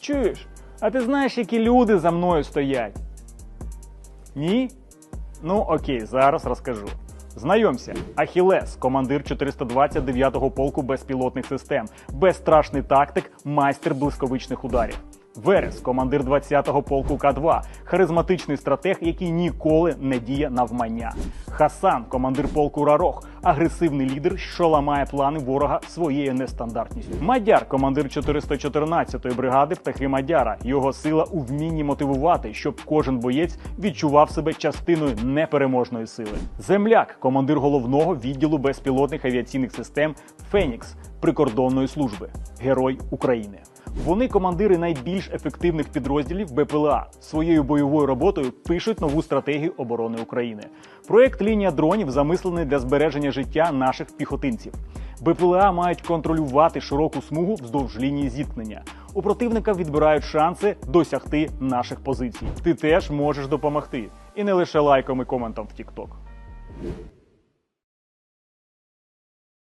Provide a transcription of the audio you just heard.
Чуєш? А ти знаєш, які люди за мною стоять? Ні? Ну окей, зараз розкажу. Знайомся, Ахілес, командир 429-го полку безпілотних систем, безстрашний тактик, майстер блискавичних ударів. Верес, командир 20-го полку К2, харизматичний стратег, який ніколи не діє навмання. Хасан, командир полку Рарох, агресивний лідер, що ламає плани ворога своєю нестандартністю. Мадяр, командир 414-ї бригади птахи Мадяра. Його сила у вмінні мотивувати, щоб кожен боєць відчував себе частиною непереможної сили. Земляк, командир головного відділу безпілотних авіаційних систем Фенікс прикордонної служби, герой України. Вони командири найбільш ефективних підрозділів БПЛА. Своєю бойовою роботою пишуть нову стратегію оборони України. Проект лінія дронів замислений для збереження життя наших піхотинців. БПЛА мають контролювати широку смугу вздовж лінії зіткнення. У противника відбирають шанси досягти наших позицій. Ти теж можеш допомогти. І не лише лайком і коментом в TikTok.